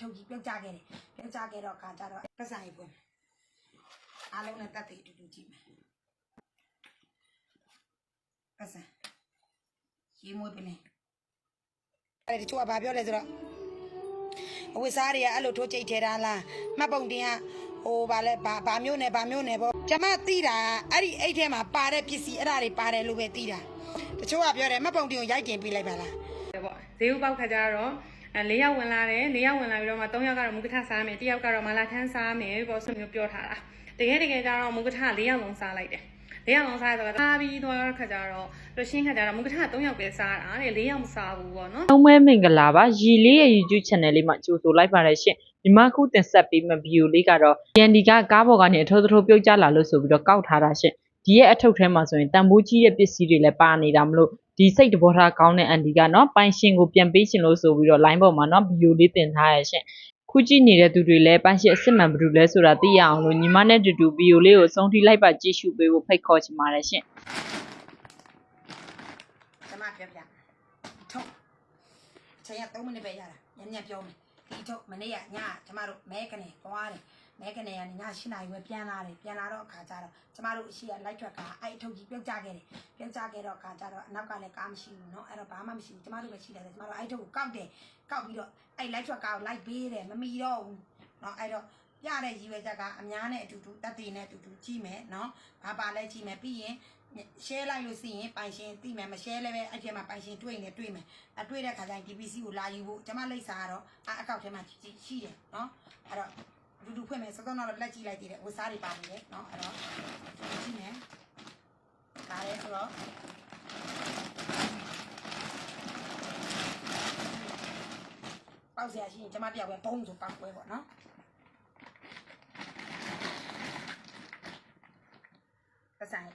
ထုတ်ကြီးပြုတ်ကြခဲ့တယ်ပြုတ်ကြခဲ့တော့ခါကြတော့ပတ်စံရေးပွင့်အားလုံးနဲ့တက်တည်အတူတူကြည့်မယ်ပတ်စံရေးမွေးပလင်းအဲ့ဒီချိုးကဘာပြောလဲဆိုတော့အဝိစားတွေကအဲ့လိုထိုးကြိတ်ထဲတာလားမှတ်ပုံတင်ကဟိုဗာလဲဘာဘာမျိုးနဲ့ဘာမျိုးနဲ့ပေါ့ကျမသိတာအဲ့ဒီအိတ်ထဲမှာပါတဲ့ပစ္စည်းအဲ့ဒါတွေပါတယ်လို့ပဲသိတာတချို့ကပြောတယ်မှတ်ပုံတင်ကိုရိုက်တင်ပေးလိုက်ပါလားပေါ့ဈေးဥပေါက်ခါကြတော့ အဲ၄ယောက်ဝင်လာတယ်၄ယောက်ဝင်လာပြီးတော့မှ၃ယောက်ကတော့မုကထစားမယ်တစ်ယောက်ကတော့မလာထန်းစားမယ်ပေါ့ဆိုမျိုးပြောထားတာတကယ်တကယ်ကြတော့မုကထ၄ယောက်လုံးစားလိုက်တယ်၄ယောက်လုံးစားရတော့စားပြီးတော့ခါကြတော့လို့ရှင်းခါကြတော့မုကထ၃ယောက်ပဲစားတာတဲ့၄ယောက်မစားဘူးပေါ့နော်။အောင်မဲမင်္ဂလာပါရီလေးရဲ့ YouTube channel လေးမှာကြိုဆိုလိုက်ပါရရှင်။ဒီမှာခုတင်ဆက်ပေးမယ့်ဗီဒီယိုလေးကတော့ Candy ကကားပေါ်ကနေအထိုးထိုးပြုတ်ကျလာလို့ဆိုပြီးတော့ကောက်ထားတာရှင်။ဒီရဲ့အထုပ်ထဲမှာဆိုရင်တန်ဖိုးကြီးရဲ့ပစ္စည်းတွေလည်းပါနေတာမလို့ ဒီစိတ်တဘောထားကောင်းတဲ့အန်ဒီကနော်ပိုင်ရှင်ကိုပြန်ပေးရှင်လို့ဆိုပြီးတော့ line ပေါ်မှာနော်ဗီဒီယိုလေးတင်ထားရရှင်။ခုကြည့်နေတဲ့သူတွေလည်းပိုင်ရှင်အစ်စ်မှန်ဘယ်လိုလဲဆိုတာသိရအောင်လို့ညီမနဲ့တူတူဗီဒီယိုလေးကိုအဆုံးထိလိုက်ပါကြည့်ရှုပေးဖို့ဖိတ်ခေါ်ချင်ပါတယ်ရှင်။ကျမပြောပြထုတ်အချိန်က3မိနစ်ပဲရတာညညပြောမယ်ဒီထုတ်မနေ့ကညကျမတို့မဲကနေသွားတယ် မဲကနေကနေည8နာရီပဲပြန်လာတယ်ပြန်လာတော့အခါကျတော့ကျမတို့အရှိကလိုက်ထွက်ကအဲ့အထုတ်ကြီးပြုတ်ကြခဲ့တယ်ပြုတ်ကြခဲ့တော့အခါကျတော့အနောက်ကလည်းကားမရှိဘူးเนาะအဲ့တော့ဘာမှမရှိဘူးကျမတို့ပဲရှိတယ်ကျမတို့အဲ့ထုတ်ကိုကောက်တယ်ကောက်ပြီးတော့အဲ့လိုက်ထွက်ကကိုလိုက်ပေးတယ်မမီတော့ဘူးเนาะအဲ့တော့ပြတဲ့ရည်ရွယ်ချက်ကအများနဲ့အတူတူတက်တည်နဲ့အတူတူကြည့်မယ်เนาะဘာပါလဲကြည့်မယ်ပြီးရင် share လိုက်လို့ရှိရင်ပိုင်ရှင်သိမယ်မ share လည်းပဲအဲ့ထဲမှာပိုင်ရှင်တွေ့နေတွေ့မယ်အတွေ့တဲ့ခါကျရင် DPC ကိုလာယူဖို့ကျွန်မလိပ်စာကတော့အအကောက်ထဲမှာရှိတယ်เนาะအဲ့တော့ ဒူဒူဖွင့်မယ်စောစောတော့လက်ကြည့်လိုက်သေးတယ်ဝစားတွေပါနေတယ်เนาะအဲ့တော့ကြည့်မယ်ဒါလည်းဆိုတော့ပေါက်ဆရာရှိရင်ကျွန်မတယောက်ပဲဘုံဆိုပေါက်ပွဲပေါ့နော်ပတ်ဆိုင်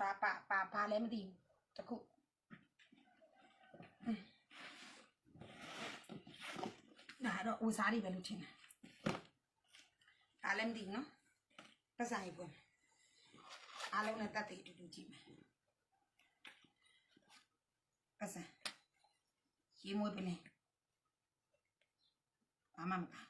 ပါပါပါပါလည်းမသိဘူးတခုอืมဒါတော့ဦးစားတွေပဲလို့ထင်တယ်ဒါလည်းမသိဘူးနော်ပတ်စံရေးပွင့်အားလုံးနဲ့တက်တည်အတူတူကြည့်မယ်ပတ်စံရေးမွေးပလင်းဘာမှမပါ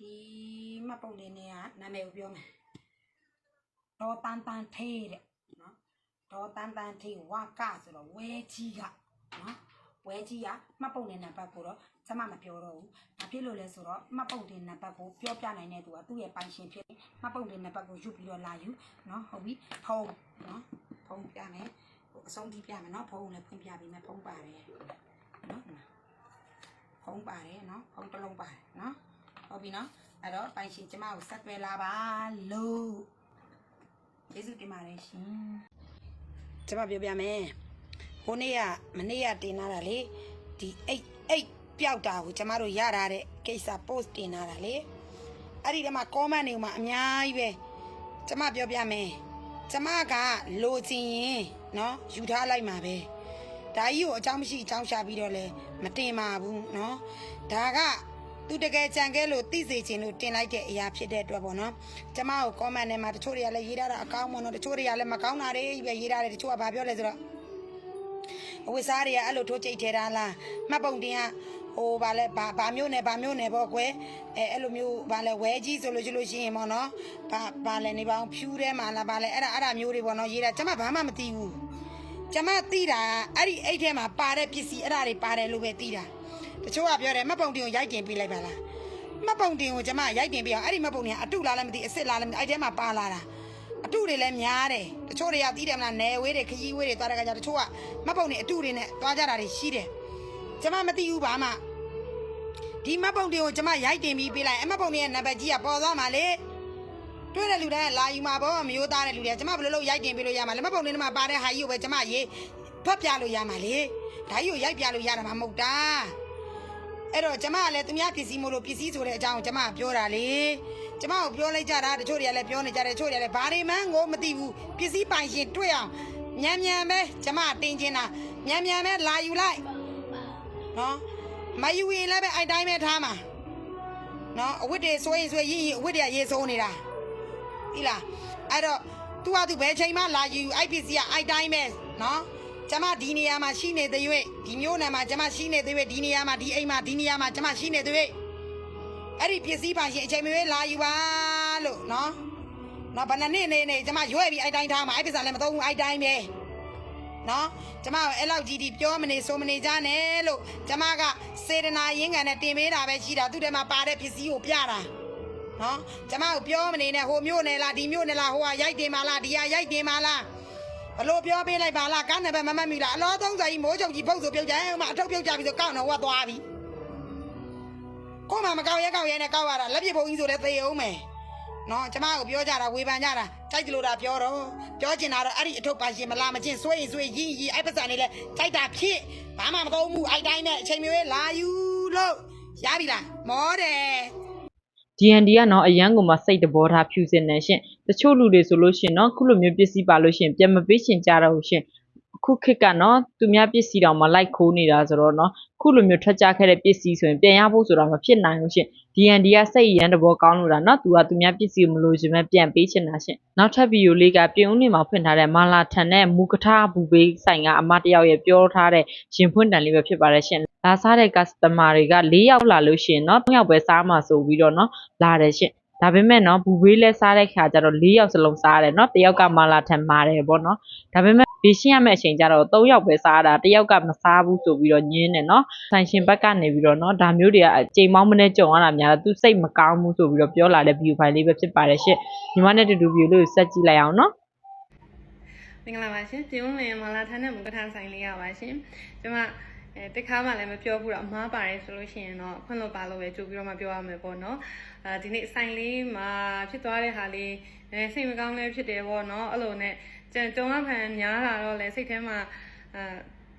ဒီမပုံလေးနေကနာမည်ကိုပြောမယ်ဒေါ်တန်တန်သေးတဲ့နော်ဒေါ်တန်တန်သေးဝါကဆိုတော့ဝဲကြီးကနော်ဝဲကြီးကမှတ်ပုံတဲ့နံပါတ်ကိုတော့ကျမမပြောတော့ဘူး။ဘာဖြစ်လို့လဲဆိုတော့မှတ်ပုံတဲ့နံပါတ်ကိုပြောပြနိုင်တဲ့သူကသူ့ရဲ့ပိုင်ရှင်ဖြစ်မှတ်ပုံတဲ့နံပါတ်ကိုယူပြီးတော့လာယူနော်ဟုတ်ပြီဖုန်းနော်ဖုန်းပြမယ်ဟိုအဆုံးထိပြမယ်နော်ဖုန်းလည်းဖွင့်ပြပေးမယ်ဖုန်းပါတယ်နော်ဒီမှာဖုန်းပါတယ်နော်ဖုန်းတစ်လုံးပါတယ်နော် ဟုတ်ပြီနော်အဲ့တော့ပိုင်ရှင်ကျမကိုဆက်သွယ်လာပါလို့ကျေးဇူးတင်ပါတယ်ရှင်ကျမပြောပြမယ်ဟိုနေ့ကမနေ့ကတင်လာတာလေဒီအိတ်အိတ်ပျောက်တာကိုကျမတို့ရတာတဲ့ကိစ္စ post တင်လာတာလေအဲ့ဒီတမှာ comment တွေမှာအများကြီးပဲကျမပြောပြမယ်ကျမကလိုချင်ရင်เนาะယူထားလိုက်မှာပဲဒါကြီးကိုအကြောင်းမရှိအကြောင်းရှာပြီးတော့လဲမတင်ပါဘူးเนาะဒါက သူတကယ်ကြံခဲ့လို့သိစေချင်လို့တင်လိုက်တဲ့အရာဖြစ်တဲ့အတွက်ပေါ့နော်ကျမကို comment ထဲမှာတချို့တွေကလည်းရေးထားတာအကောင်းပေါ့နော်တချို့တွေကလည်းမကောင်းတာတွေပဲရေးထားတယ်တချို့ကဘာပြောလဲဆိုတော့အဝိစားတွေကအဲ့လိုထိုးကြိတ်ထဲတာလားမှတ်ပုံတင်ကဟိုဗာလဲဘာဘာမျိုးနဲ့ဘာမျိုးနဲ့ပေါ့ကွယ်အဲအဲ့လိုမျိုးဗာလဲဝဲကြီးဆိုလို့ရှိလို့ရှိရင်ပေါ့နော်ဘာဗာလဲနေပါအောင်ဖြူးထဲမှာလားဗာလဲအဲ့ဒါအဲ့ဒါမျိုးတွေပေါ့နော်ရေးတာကျမဘာမှမသိဘူးကျမသိတာအဲ့ဒီအိတ်ထဲမှာပါတဲ့ပစ္စည်းအဲ့ဒါတွေပါတယ်လို့ပဲသိတာ တချို့ကပြောတယ်မှတ်ပုံတင်ကိုရိုက်တင်ပေးလိုက်ပါလားမှတ်ပုံတင်ကိုကျမရိုက်တင်ပေးအောင်အဲ့ဒီမှတ်ပုံတင်ကအတုလားလည်းမသိအစ်စ်လားလည်းမသိအဲ့ထဲမှာပါလာတာအတုတွေလည်းများတယ်တချို့တွေကတီးတယ်မလားနယ်ဝေးတွေခရီးဝေးတွေသွားတဲ့ခါကျတချို့ကမှတ်ပုံတွေအတုတွေနဲ့သွားကြတာတွေရှိတယ်ကျမမသိဘူးဘာမှဒီမှတ်ပုံတွေကိုကျမရိုက်တင်ပြီးပေးလိုက်အမှတ်ပုံတွေရဲ့နံပါတ်ကြီးကပေါ်သွားမှာလေတွေ့တဲ့လူတိုင်းကလာယူမှာပေါ့မျိုးသားတဲ့လူတွေကကျမဘယ်လိုလုပ်ရိုက်တင်ပေးလို့ရမှာလဲမှတ်ပုံတွေထဲမှာပါတဲ့ဟာကြီးကိုပဲကျမရေးဖတ်ပြလို့ရမှာလေဒါကြီးကိုရိုက်ပြလို့ရတာမှမဟုတ်တာ အဲ့တော့ကျမကလည်းသူများပစ္စည်းမို့လို့ပစ္စည်းဆိုတဲ့အကြောင်းကိုကျမကပြောတာလေကျမကိုပြောလိုက်ကြတာတချို့တွေကလည်းပြောနေကြတယ်တချို့တွေကလည်းဘာတွေမှန်းကိုမသိဘူးပစ္စည်းပိုင်ရှင်တွေ့အောင်ညံညံပဲကျမကတင်ချင်တာညံညံပဲလာယူလိုက်နော်မယူရင်လည်းပဲအဲ့တိုင်းပဲထားမှာနော်အဝတ်တွေဆွဲရင်ဆွဲရင်ရင်အဝတ်တွေကရေစိုးနေတာဒီလားအဲ့တော့ तू က तू ဘယ်ချိန်မှလာယူအဲ့ပစ္စည်းကအဲ့တိုင်းပဲနော် ကျမဒီနေရာမှာရှိနေတဲ့၍ဒီမျိုးနယ်မှာကျမရှိနေတဲ့၍ဒီနေရာမှာဒီအိမ်မှာဒီနေရာမှာကျမရှိနေတဲ့၍အဲ့ဒီပစ္စည်းပါရှင်အချိန်မရွေးလာယူပါလို့နော်နော်ဘယ်နှစ်နေ့နေနေကျမရွေးပြီးအဲ့တိုင်းထားမှာအဲ့ပစ္စည်းလည်းမသုံးဘူးအဲ့တိုင်းပဲနော်ကျမကအဲ့လောက်ကြီးဒီပြောမနေဆိုမနေကြနဲ့လို့ကျမကစေတနာရင်းခံနဲ့တင်ပေးတာပဲရှိတာသူ့ထဲမှာပါတဲ့ပစ္စည်းကိုပြတာနော်ကျမကိုပြောမနေနဲ့ဟိုမျိုးနယ်လားဒီမျိုးနယ်လားဟိုကရိုက်တင်ပါလားဒီကရိုက်တင်ပါလား ဘလို့ပြောပေးလိုက်ပါလားကန်းနယ်ပဲမမတ်မိလားအလောသုံးစာကြီးမိုးချုပ်ကြီးပုတ်ဆိုပြုတ်ကြဟိုမှာအထုပ်ပြုတ်ကြပြီဆိုကောက်တော့ဟိုကသွားပြီကိုမမကောက်ရဲကောက်ရဲနဲ့ကောက်ရတာလက်ပြပုံကြီးဆိုလည်းသေအောင်မယ်နော်ကျမကိုပြောကြတာဝေဖန်ကြတာကြိုက်တယ်လို့တာပြောတော့ပြောချင်တာတော့အဲ့ဒီအထုပ်ပါရှင်မလားမချင်းဆွေးရင်ဆွေးရင်ရင်အဲ့ပတ်စံနေလဲကြိုက်တာဖြစ်ဘာမှမသုံးဘူးအဲ့တိုင်းနဲ့အချိန်မျိုးလာယူလို့ရပြီလားမောတယ် DND ကနော်အရန်ကိုမှစိတ်တဘောထားဖြူစင်နေရှင်တချို့လူတွေဆိုလို့ရှင်နော်ခုလိုမျိုးပစ္စည်းပါလို့ရှင်ပြန်မပေးရှင်ကြတော့ရှင် အခုခေတ်ကနော်သူများပစ္စည်းတောင်မှလိုက်ခိုးနေတာဆိုတော့နော်ခုလိုမျိုးထွက်ကြခဲ့တဲ့ပစ္စည်းဆိုရင်ပြန်ရဖို့ဆိုတာမဖြစ်နိုင်ဘူးရှင် DND ကစိတ်ရန်တဘောကောင်းလို့တာနော်သူကသူများပစ္စည်းကိုမလို့ရှင်ပဲပြန်ပေးချင်တာရှင်နောက်ထပ်ဗီဒီယိုလေးကပြုံးနေမှာဖွင့်ထားတဲ့မာလာထန်နဲ့မူကထားဘူဘေးဆိုင်ကအမတယောက်ရဲ့ပြောထားတဲ့ရင်ဖွင့်တန်လေးပဲဖြစ်ပါတယ်ရှင်လာစားတဲ့ customer တွေက၄ယောက်လာလို့ရှင်နော်၃ယောက်ပဲစားမှာဆိုပြီးတော့နော်လာတယ်ရှင့်ဒါပေမဲ့နော်ဘူဘေးလဲစားတဲ့ခါကျတော့၄ယောက်စလုံးစားရတယ်နော်တစ်ယောက်ကမာလာထန်မာတယ်ပေါ့နော်ဒါပေမဲ့ ဒီရှင်းရမယ့်အချိန်ကျတော့၃ယောက်ပဲစားတာတစ်ယောက်ကမစားဘူးဆိုပြီးတော့ညင်းတယ်နော်ဆိုင်ရှင်ဘက်ကနေပြီးတော့နော်ဒါမျိုးတွေကအချိန်မောင်းမနဲ့ကြုံရတာများတော့သူစိတ်မကောင်းဘူးဆိုပြီးတော့ပြောလာတဲ့ view file လေးပဲဖြစ်ပါတယ်ရှင့်ညီမနဲ့တူတူ view လေးကိုဆက်ကြည့်လိုက်အောင်နော်မင်္ဂလာပါရှင်ပြုံးလင်မလာထန်းတဲ့မုကထဆိုင်လေးရပါရှင်ကျွန်မအဲတခါမှလည်းမပြောဘူးတော့အမားပါတယ်ဆိုလို့ရှိရင်တော့ခွင့်လို့ပါလို့ပဲကြိုပြီးတော့မှပြောရမယ်ပေါ့နော်အဲဒီနေ့ဆိုင်လေးမှာဖြစ်သွားတဲ့ဟာလေးအဲစိတ်မကောင်းလည်းဖြစ်တယ်ပေါ့နော်အဲ့လိုနဲ့ ကြံတုံးအဖန်များလာတော့လည်းစိတ်ထဲမှာအဲ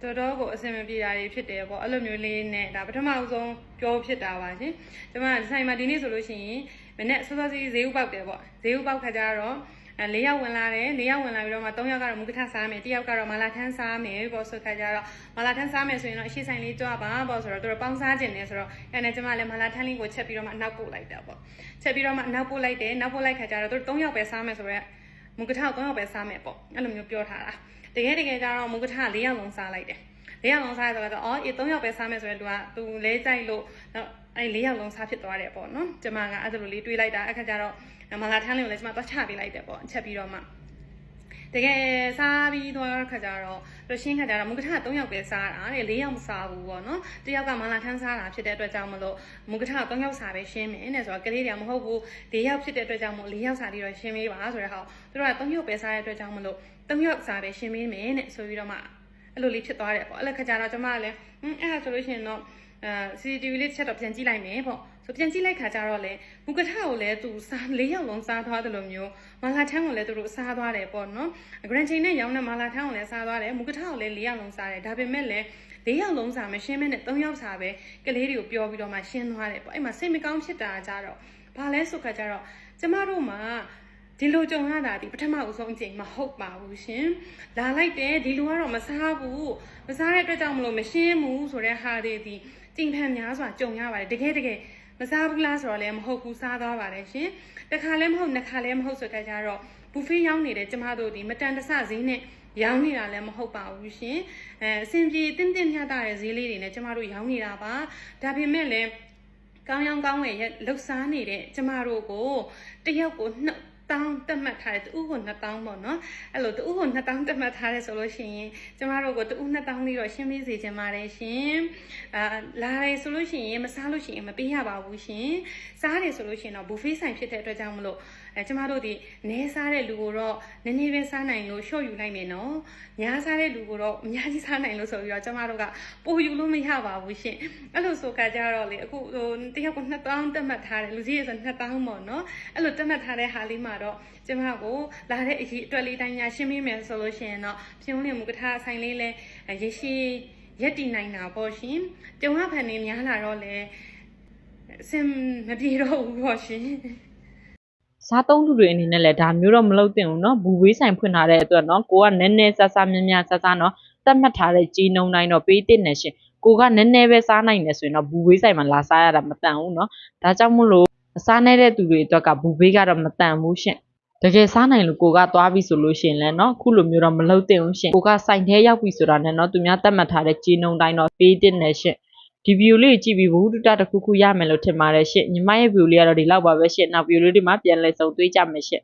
တော်တော်ကိုအဆင်မပြေတာတွေဖြစ်တယ်ပေါ့အဲ့လိုမျိုးလေးနဲ့ဒါပထမအဆုံးပြောဖြစ်တာပါရှင်ကျွန်မဒီဆိုင်မှာဒီနေ့ဆိုလို့ရှိရင်မနေ့စောစောစီးဈေးဥပေါက်တယ်ပေါ့ဈေးဥပေါက်ခါကြတော့အဲ၄ယောက်ဝင်လာတယ်၄ယောက်ဝင်လာပြီးတော့မှ၃ယောက်ကတော့မုကထစားမယ်တစ်ယောက်ကတော့မလာထန်းစားမယ်ပေါ့ဆိုခါကြတော့မလာထန်းစားမယ်ဆိုရင်တော့အရှိဆိုင်လေးကြွားပါပေါ့ဆိုတော့သူတို့ပေါင်းစားခြင်းနေဆိုတော့အဲနဲ့ကျမလည်းမလာထန်းလေးကိုချက်ပြီးတော့မှအနောက်ပို့လိုက်တာပေါ့ချက်ပြီးတော့မှအနောက်ပို့လိုက်တယ်နောက်ပို့လိုက်ခါကြတော့သူတို့၃ယောက်ပဲစားမယ်ဆိုတော့ မုကထကို၃ယောက်ပဲစားမယ်ပေါ့အဲ့လိုမျိုးပြောထားတာတကယ်တကယ်ကျတော့မုကထ၄ယောက်လုံးစားလိုက်တယ်၄ယောက်လုံးစားရဆိုတော့အော်အေး၃ယောက်ပဲစားမယ်ဆိုရင်သူကသူလဲကြိုက်လို့တော့အဲ့၄ယောက်လုံးစားဖြစ်သွားတယ်ပေါ့နော်ကျမကအဲ့ဒါလိုလေးတွေးလိုက်တာအခါကျတော့မလာထန်းလေးကိုလည်းကျမသွားချပေးလိုက်တယ်ပေါ့ချက်ပြီးတော့မှ တကယ်စားပြီးတော့ခါကြတော့ရရှင်းခါကြတော့မုကထ3ယောက်ပဲစားတာတဲ့4ယောက်မစားဘူးပေါ့နော်တယောက်ကမလာထန်းစားတာဖြစ်တဲ့အတွက်ကြောင့်မလို့မုကထ3ယောက်စားပဲရှင်းမယ်တဲ့ဆိုတော့ကလေးတွေကမဟုတ်ဘူး4ယောက်ဖြစ်တဲ့အတွက်ကြောင့်မို့4ယောက်စားပြီးတော့ရှင်းပေးပါဆိုတဲ့ဟာသူတို့က3ယောက်ပဲစားတဲ့အတွက်ကြောင့်မလို့3ယောက်စားပဲရှင်းပေးမယ်တဲ့ဆိုပြီးတော့မှအဲ့လိုလေးဖြစ်သွားတယ်ပေါ့အဲ့လိုခါကြတော့ကျမကလည်းဟင်းအဲ့ဒါဆိုလို့ရှိရင်တော့အဲ CCTV လေးတစ်ချက်တော့ပြန်ကြည့်လိုက်မယ်ပေါ့ ဆိုပြန်ကြည့်လိုက်ခါကြတော့လေမုကထကိုလည်းသူစား၄ယောက်လုံးစားသွားတယ်လို့မျိုးမလာထန်းကိုလည်းသူတို့စားသွားတယ်ပေါ့နော် grand chain နဲ့ရောင်းတဲ့မလာထန်းကိုလည်းစားသွားတယ်မုကထကိုလည်း၄ယောက်လုံးစားတယ်ဒါပေမဲ့လည်း၄ယောက်လုံးစားမရှင်းမဲနဲ့၃ယောက်စားပဲကလေးတွေကိုပြောပြီးတော့မှရှင်းသွားတယ်ပေါ့အဲ့မှာစိတ်မကောင်းဖြစ်တာကြတော့ဘာလဲဆိုခါကြတော့ကျမတို့မှာဒီလိုကြုံရတာဒီပထမဦးဆုံးအချိန်မဟုတ်ပါဘူးရှင်လာလိုက်တယ်ဒီလိုကတော့မစားဘူးမစားတဲ့အတွက်ကြောင့်မလို့မရှင်းဘူးဆိုတဲ့ဟာတွေဒီကြင်ဖန်များစွာကြုံရပါတယ်တကယ်တကယ် မစားဘူးလားဆိုတော့လည်းမဟုတ်ဘူးစားသွားပါတယ်ရှင်တစ်ခါလည်းမဟုတ်နှစ်ခါလည်းမဟုတ်ဆိုကြကြတော့ဘူဖေးရောင်းနေတဲ့ကျမတို့ဒီမတန်တဆဈေးနဲ့ရောင်းနေတာလည်းမဟုတ်ပါဘူးရှင်အဲအဆင်ပြေတင်းတင်းမြတ်တဲ့ဈေးလေးတွေနဲ့ကျမတို့ရောင်းနေတာပါဒါပေမဲ့လည်းကောင်းရောင်းကောင်းဝယ်ရလှုပ်ရှားနေတဲ့ကျမတို့ကိုတယောက်ကိုနှစ် တောင်းတက်မှတ်ထားတယ်တူကို2000ပေါ့နော်အဲ့လိုတူကို2000တက်မှတ်ထားတယ်ဆိုလို့ရှိရင်ကျမတို့ကိုတူ2000လေးတော့ရှင်းပေးစေချင်ပါတယ်ရှင်အာလာတယ်ဆိုလို့ရှိရင်မစားလို့ရှိရင်မပေးရပါဘူးရှင်စားတယ်ဆိုလို့ရှိရင်တော့ဘူဖေးဆိုင်ဖြစ်တဲ့အတွက်ကြောင့်မလို့ အဲကျမတို့ဒီနည်းစားတဲ့လူကိုတော့နည်းနည်းပဲစားနိုင်လို့ရှော့ယူလိုက်မယ်နော်များစားတဲ့လူကိုတော့အများကြီးစားနိုင်လို့ဆိုပြီးတော့ကျမတို့ကပိုယူလို့မရပါဘူးရှင်အဲ့လိုဆိုကကြတော့လေအခုဟိုတယောက်က2000တက်မှတ်ထားတယ်လူကြီးရေဆို2000ပေါ့နော်အဲ့လိုတက်မှတ်ထားတဲ့ဟာလေးမှာတော့ကျမကိုလာတဲ့အရေးအတွက်လေးတိုင်းညာရှင်းပေးမယ်ဆိုလို့ရှိရင်တော့ဖြုံးလင်မူကထားဆိုင်လေးလဲရေရှိရက်တည်နိုင်တာပေါ့ရှင်ကြုံရဖန်နေများလာတော့လေအစင်မပြေတော့ဘူးပေါ့ရှင် စားသုံးသူတွေအနေနဲ့လည်းဒါမျိုးတော့မလုပ်သင့်ဘူးเนาะဘူဝေးဆိုင်ဖွင့်ထားတဲ့အတွက်เนาะကိုကနည်းနည်းဆဆများများဆဆเนาะသတ်မှတ်ထားတဲ့ကြီးနှုံတိုင်းတော့ပေးတင်နေရှင်ကိုကနည်းနည်းပဲစားနိုင်တယ်ဆိုရင်တော့ဘူဝေးဆိုင်မှာလာစားရတာမတန်ဘူးเนาะဒါကြောင့်မို့လို့စားနေတဲ့သူတွေအတွက်ကဘူဝေးကတော့မတန်ဘူးရှင်တကယ်စားနိုင်လို့ကိုကသွားပြီဆိုလို့ရှိရင်လည်းเนาะခုလိုမျိုးတော့မလုပ်သင့်ဘူးရှင်ကိုကစိုက်ထဲရောက်ပြီဆိုတာနဲ့เนาะသူများသတ်မှတ်ထားတဲ့ကြီးနှုံတိုင်းတော့ပေးတင်နေရှင် ဒီဗီဒီယိုလေးကိုကြည့်ပြီးဘဝတုတတစ်ခုခုရမယ်လို့ထင်ပါတယ်ရှင့်ညီမရဲ့ဗီဒီယိုလေးကတော့ဒီလောက်ပါပဲရှင့်နောက်ဗီဒီယိုလေးတွေမှာပြန်လည်ဆုံတွေ့ကြမယ်ရှင့်